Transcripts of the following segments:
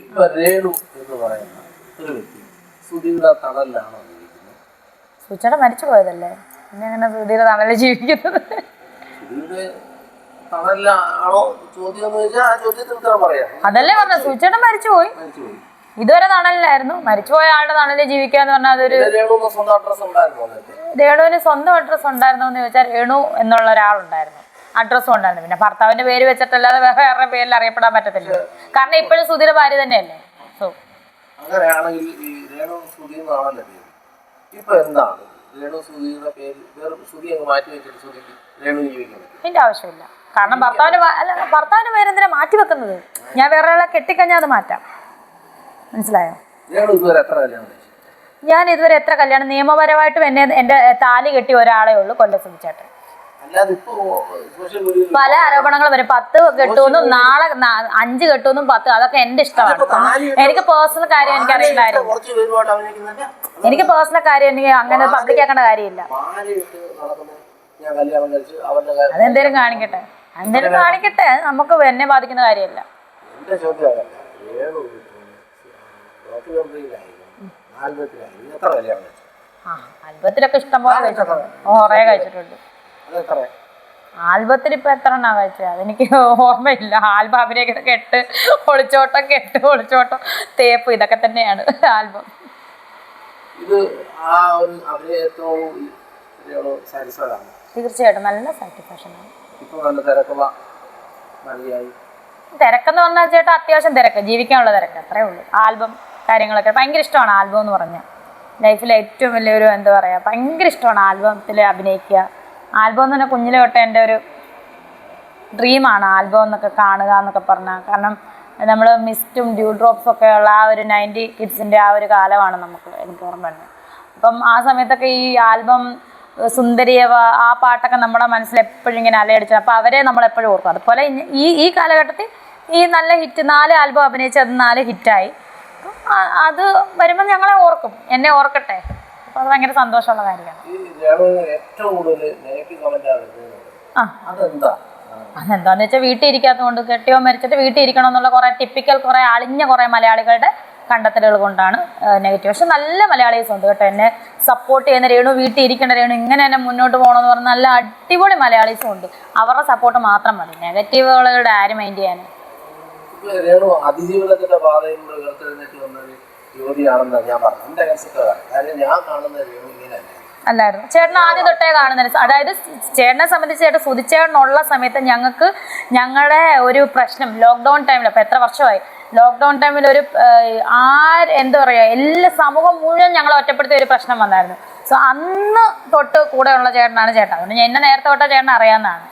ഇപ്പൊ രേണു എന്ന് പറയുന്ന ഒരു വ്യക്തി. സുധിയുടെ തണലിലാണോ സൂചന മരിച്ചു പോയതല്ലേ? പിന്നെ അങ്ങനെ സുധീര തണൽ ജീവിക്കുന്നത്? സുധിയുടെ തണലിലാണോ ചോദ്യം എന്ന് ചോദിച്ചാൽ ആ ചോദ്യത്തിന് ഉത്തരം പറയാം. അതല്ലേ പറഞ്ഞ സൂചന മരിച്ചു പോയി. മരിച്ചുപോയി ഇതുവരെ തണലിലായിരുന്നു. മരിച്ചുപോയ ആളുടെ തണലിൽ ജീവിക്കാന്ന് പറഞ്ഞാൽ അതൊരു പിന്നെ രേണു സ്വന്തം അഡ്രസ് ഉണ്ടായിരുന്നു രേണുവിന് സ്വന്തം അഡ്രസ്സ് ഉണ്ടായിരുന്നോ എന്ന് ചോദിച്ചാൽ രേണു എന്നുള്ള ഒരാളുണ്ടായിരുന്നു. അഡ്രസ്സും ഉണ്ടായിരുന്നു പിന്നെ ഭർത്താവിന്റെ പേര് വെച്ചിട്ടല്ലാതെ വേറെ പേരിൽ അറിയപ്പെടാൻ പറ്റത്തില്ല കാരണം ഇപ്പോഴും സുധീര ഭാര്യ തന്നെയല്ലേ? സോ അങ്ങനെയാണെങ്കിൽ ഈ രേണു സുധി എന്നാണല്ലോ പേര്. ഇപ്പൊ എന്താണ്? രേണു സുധിയുടെ പേര് വേറെ സുധി അങ്ങ് മാറ്റി വെച്ചിട്ട് സുധിക്ക് രേണു ജീവിക്കാൻ പറ്റും ഇതിന്റെ ആവശ്യമില്ല. കാരണം ഭർത്താവിന്റെ ഭ- അല്ല ഭർത്താവിന്റെ പേര് എന്തിനാ മാറ്റി വെക്കുന്നത്? ഞാൻ വേറെ ഒരാളെ കെട്ടിക്കഴിഞ്ഞാൽ അത് മാറ്റാം. മനസ്സിലായോ? രേണു ഇതുവരെ എത്ര കല്യാണം കഴിച്ചു? ഞാൻ ഇതുവരെ എത്ര കല്യാണം നിയമപരമായിട്ടും എന്നെ എന്റെ താലി കെട്ടിയ ഒരാളെ ഉള്ളൂ കൊല്ലം സുധിച്ചേട്ടൻ അല്ലാതെ ഇപ്പൊ സോഷ്യൽ മീഡിയയിൽ പല ആരോപണങ്ങൾ വരും. പത്ത് കെട്ടുമെന്നും നാളെ അഞ്ച് കെട്ടുമെന്നും പത്ത് അതൊക്കെ എന്റെ ഇഷ്ടമാണ്. എനിക്ക് പേഴ്സണൽ കാര്യം എനിക്ക് അറിയില്ലായിരുന്നു എനിക്ക് പേഴ്സണൽ കാര്യം എനിക്ക് അങ്ങനെ പബ്ലിക് ആക്കേണ്ട കാര്യമില്ല. അതെന്തേലും കാണിക്കട്ടെ? എന്തേലും കാണിക്കട്ടെ? നമുക്ക് എന്നെ ബാധിക്കുന്ന കാര്യമല്ല. അത്ഭുതത്തിലൊക്കെ ആൽബത്തിലൊക്കെ ഇഷ്ടം പോലെ കഴിച്ചിട്ടുണ്ട്. കുറേ കഴിച്ചിട്ടുണ്ട്. ആൽബത്തിൽ ഇപ്പൊ എത്ര എണ്ണ വെച്ചത് അതെനിക്ക് ഓർമ്മയില്ല. ആൽബം അഭിനയിക്കുന്ന കെട്ട് ഒളിച്ചോട്ടം കെട്ട് ഒളിച്ചോട്ടം തേപ്പ് ഇതൊക്കെ തന്നെയാണ് ആൽബം. ഇത് ആ ഒരു തീർച്ചയായിട്ടും നല്ല സാറ്റിസ്ഫാക്ഷൻ ആണ്. തിരക്കെന്ന് പറഞ്ഞാൽ ചേട്ടാ അത്യാവശ്യം തിരക്ക്. ജീവിക്കാനുള്ള തിരക്ക്. അത്രേ ഉള്ളൂ. ആൽബം കാര്യങ്ങളൊക്കെ ഭയങ്കര ഇഷ്ടമാണ് ആൽബം എന്ന് പറഞ്ഞാൽ ലൈഫിലെ ഏറ്റവും വലിയൊരു എന്താ പറയുക ഭയങ്കര ഇഷ്ടമാണ് ആൽബത്തിൽ അഭിനയിക്കുക. ആൽബം എന്ന് പറഞ്ഞാൽ കുഞ്ഞിലെ തൊട്ട് എന്റെ ഒരു ഡ്രീമാണ് ആൽബം എന്നൊക്കെ കാണുക എന്നൊക്കെ പറഞ്ഞാൽ കാരണം നമ്മൾ മിസ്റ്റും ഡ്യൂ ഡ്രോപ്സ് ഒക്കെ ഉള്ള ആ ഒരു നയന്റി കിഡ്സിന്റെ ആ ഒരു കാലമാണ് നമുക്ക് എനിക്ക് ഓർമ്മ വരുന്നത്. അപ്പം ആ സമയത്തൊക്കെ ഈ ആൽബം സുന്ദരിയവ ആ പാട്ടൊക്കെ നമ്മുടെ മനസ്സിൽ എപ്പോഴും ഇങ്ങനെ അലയടിച്ചു അപ്പോൾ അവരെ നമ്മൾ എപ്പോഴും ഓർക്കും. അതുപോലെ ഈ ഈ കാലഘട്ടത്തിൽ ഈ നല്ല ഹിറ്റ് നാല് ആൽബം അഭിനയിച്ച് അത് നാല് ഹിറ്റായി അത് വരുമ്പോൾ ഞങ്ങളെ ഓർക്കും. എന്നെ ഓർക്കട്ടെ. അപ്പോൾ അത് ഭയങ്കര സന്തോഷമുള്ള കാര്യമാണ്. ആ. അതെന്താ? അതെന്താന്ന് വെച്ചാൽ വീട്ടിൽ ഇരിക്കാത്തതുകൊണ്ട് കെട്ടിയോ മരിച്ചിട്ട് വീട്ടിൽ ഇരിക്കണം എന്നുള്ള കുറേ ടിപ്പിക്കൽ കുറേ അളിഞ്ഞ കുറേ മലയാളികളുടെ കണ്ടെത്തലുകൾ കൊണ്ടാണ് നെഗറ്റീവ് പക്ഷെ നല്ല മലയാളീസ് ഉണ്ട് കേട്ടോ എന്നെ സപ്പോർട്ട് ചെയ്യുന്ന രേണു വീട്ടിൽ ഇരിക്കേണ്ട രേണു ഇങ്ങനെ തന്നെ മുന്നോട്ട് പോകണമെന്ന് പറഞ്ഞ നല്ല അടിപൊളി മലയാളീസും ഉണ്ട്. അവരുടെ സപ്പോർട്ട് മാത്രം മതി. നെഗറ്റീവുകളുടെ ആര് മൈൻഡ് ചെയ്യാൻ യുവതിയാണെന്നാണ് ഞാൻ പറഞ്ഞത് എന്റെ ഞാൻ കാണുന്ന രേണു ഇങ്ങനെയല്ല? അല്ലായിരുന്നു. ചേട്ടൻ ആദ്യം തൊട്ടേ കാണുന്നത് അതായത് ചേട്ടനെ സംബന്ധിച്ച് ചേട്ടൻ സുതിച്ചേട്ടനുള്ള സമയത്ത് ഞങ്ങൾക്ക് ഞങ്ങളുടെ ഒരു പ്രശ്നം ലോക്ക്ഡൗൺ ടൈമിൽ അപ്പോൾ എത്ര വർഷമായി? ലോക്ക്ഡൗൺ ടൈമിൽ ഒരു ആര് എന്താ പറയുക എല്ലാ സമൂഹം മുഴുവൻ ഞങ്ങളെ ഒറ്റപ്പെടുത്തിയ ഒരു പ്രശ്നം വന്നായിരുന്നു. സോ അന്ന് തൊട്ട് കൂടെയുള്ള ചേട്ടനാണ് ചേട്ടൻ. അതുകൊണ്ട് ഞാൻ എന്നെ നേരത്തെ തൊട്ടാ ചേട്ടൻ അറിയാവുന്നതാണ്.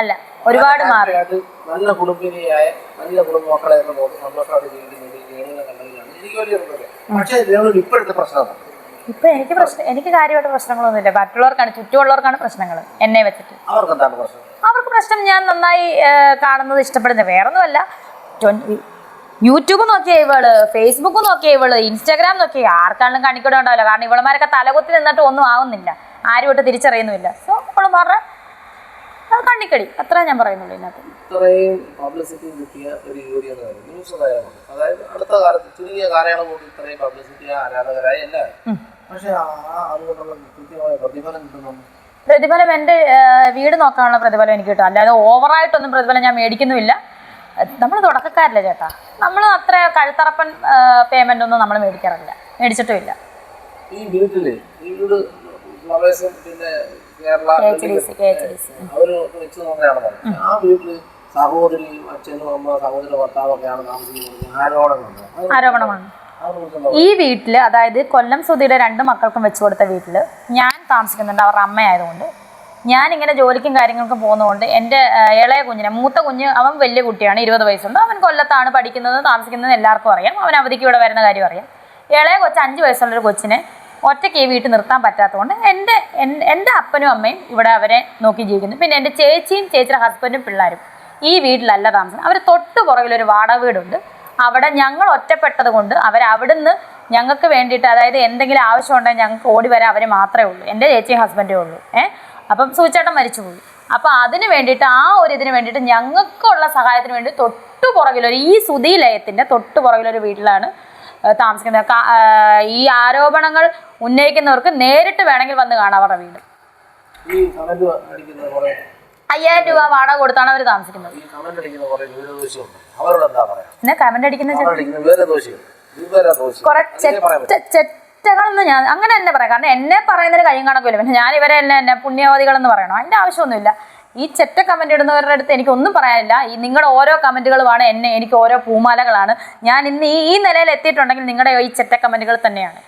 അല്ല. ഒരുപാട് മാറി ആയിട്ട് നല്ല കുടുംബിനിയായ നല്ല കുടുംബ മക്കളെ എന്ന് നോക്കി സന്തോഷമായിട്ട് ജീവിക്കുന്നത് കണ്ടതിലാണ്. പക്ഷേ ഇപ്പോഴത്തെ ഇപ്പൊ എനിക്ക് പ്രശ്നം എനിക്ക് കാര്യമായിട്ട് പ്രശ്നങ്ങളൊന്നുമില്ല. മറ്റുള്ളവർക്കാണ് ചുറ്റുമുള്ളവർക്കാണ് പ്രശ്നങ്ങൾ എന്നെ വെച്ചിട്ട്. അവർക്ക് എന്താണ് പ്രശ്നം? അവർക്ക് പ്രശ്നം ഞാൻ നന്നായി കാണുന്നത് ഇഷ്ടപ്പെടുന്നത് വേറൊന്നുമല്ല. യൂട്യൂബ് നോക്കിയ ഇവൾ ഫേസ്ബുക്ക് നോക്കിയ ഇവൾ ഇൻസ്റ്റാഗ്രാം നോക്കിയ ആർക്കാണെങ്കിലും കണിക്കൂടെ ഉണ്ടാവില്ല. കാരണം ഇവളമാരൊക്കെ തലകുത്തി നിന്നിട്ട് ഒന്നും ആവുന്നില്ല. ആരും ഇട്ട് തിരിച്ചറിയുന്നുമില്ല. സോ അവൾ പറഞ്ഞ അത് കണ്ണിക്കടി. അത്ര ഞാൻ പറയുന്നുള്ളൂ ഇതിനകത്ത്. ഇത്രയും പബ്ലിസിറ്റി കിട്ടിയ ഒരു യുവതി എന്ന് പറയുന്നത് ന്യൂസ് താരമാണ് അതായത് അടുത്ത കാലത്ത് ചുരുങ്ങിയ കാലയളവ് കൊണ്ട് ഇത്രയും പബ്ലിസിറ്റി ആരാധകരായി എല്ലാവരും പക്ഷെ ആ അതുകൊണ്ടുള്ള കൃത്യമായ പ്രതിഫലം എന്റെ പ്രതിഫലം എന്റെ വീട് നോക്കാനുള്ള പ്രതിഫലം എനിക്ക് കിട്ടും. അല്ലാതെ ഓവറായിട്ടൊന്നും പ്രതിഫലം ഞാൻ മേടിക്കുന്നുമില്ല. നമ്മൾ തുടക്കക്കാരില്ല ചേട്ടാ? നമ്മൾ അത്ര കഴുത്തറപ്പൻ പേയ്മെന്റ് ഒന്നും നമ്മൾ മേടിക്കാറില്ല. മേടിച്ചിട്ടുമില്ല. ഈ വീട്ടിൽ ഈ വീട് ഫ്ലവേഴ്സും പിന്നെ കേരള വെച്ച് ആ സഹോദരി അച്ഛനും അമ്മ സഹോദര ഭർത്താവൊക്കെയാണ് താമസിക്കുന്നത്. ആരോപണങ്ങളുണ്ട്. ആരോപണമാണ്. ഈ വീട്ടിൽ അതായത് കൊല്ലം സുധിയുടെ രണ്ട് മക്കൾക്കും വെച്ചു കൊടുത്ത വീട്ടിൽ ഞാൻ താമസിക്കുന്നുണ്ട്. അവരുടെ അമ്മയായതുകൊണ്ട് ഞാൻ ഇങ്ങനെ ജോലിക്കും കാര്യങ്ങൾക്കും പോകുന്നതുകൊണ്ട് എന്റെ ഇളയ കുഞ്ഞിനെ മൂത്ത കുഞ്ഞ് അവൻ വലിയ കുട്ടിയാണ് ഇരുപത് വയസ്സുണ്ട്. അവൻ കൊല്ലത്താണ് പഠിക്കുന്നത് താമസിക്കുന്നത് എല്ലാവർക്കും അറിയാം. അവൻ അവധിക്ക് ഇവിടെ വരുന്ന കാര്യം അറിയാം. ഇളയ കൊച്ച് അഞ്ച് വയസ്സുള്ളൊരു കൊച്ചിനെ ഒറ്റയ്ക്ക് ഈ വീട്ടിൽ നിർത്താൻ പറ്റാത്തതുകൊണ്ട് എന്റെ എന്റെ അപ്പനും അമ്മയും ഇവിടെ അവരെ നോക്കി ജീവിക്കുന്നു. പിന്നെ എന്റെ ചേച്ചിയും ചേച്ചിയുടെ ഹസ്ബൻഡും പിള്ളേരും ഈ വീട്ടിലല്ല താമസം. അവർ തൊട്ട് പുറകിലൊരു വാടക വീടുണ്ട്. അവിടെ ഞങ്ങൾ ഒറ്റപ്പെട്ടത് കൊണ്ട് അവർ അവിടുന്ന് ഞങ്ങൾക്ക് വേണ്ടിയിട്ട് അതായത് എന്തെങ്കിലും ആവശ്യം ഉണ്ടെങ്കിൽ ഞങ്ങൾക്ക് ഓടി വരാൻ അവർ മാത്രമേ ഉള്ളൂ. എന്റെ ചേച്ചിയും ഹസ്ബൻഡേ ഉള്ളൂ. ഏഹ് അപ്പം സൂചേട്ടൻ മരിച്ചു പോയി. അപ്പോൾ അതിന് വേണ്ടിയിട്ട് ആ ഒരു ഇതിന് വേണ്ടിയിട്ട് ഞങ്ങൾക്കുള്ള സഹായത്തിന് വേണ്ടി തൊട്ടു പുറകിലൊരു ഈ സുധീലയത്തിന്റെ തൊട്ടു പുറകിലൊരു വീട്ടിലാണ് താമസിക്കുന്നത്. ഈ ആരോപണങ്ങൾ ഉന്നയിക്കുന്നവർക്ക് നേരിട്ട് വേണമെങ്കിൽ വന്ന് കാണാം അവരുടെ വീട്. അയ്യായിരം രൂപ വാടക കൊടുത്താണ് അവർ താമസിക്കുന്നത്. പിന്നെ കമന്റ് അടിക്കുന്ന കുറെ ചെറ്റകളെന്ന് ഞാൻ അങ്ങനെ തന്നെ പറയാം. കാരണം എന്നെ പറയുന്നതിന് കഴിയും കണക്കില്ല പിന്നെ ഞാൻ ഇവരെ എന്നെ എന്നെ പുണ്യവതികളെന്ന് പറയണോ? അതിന്റെ ആവശ്യമൊന്നുമില്ല. ഈ ചെറ്റ കമന്റ് ഇടുന്നവരുടെ അടുത്ത് എനിക്കൊന്നും പറയാനില്ല. ഈ നിങ്ങളുടെ ഓരോ കമന്റുകളുമാണ് എന്നെ എനിക്ക് ഓരോ പൂമാലകളാണ്. ഞാൻ ഇന്ന് ഈ ഈ നിലയിൽ എത്തിയിട്ടുണ്ടെങ്കിൽ നിങ്ങളുടെ ഈ ചെറ്റ കമന്റുകൾ തന്നെയാണ്.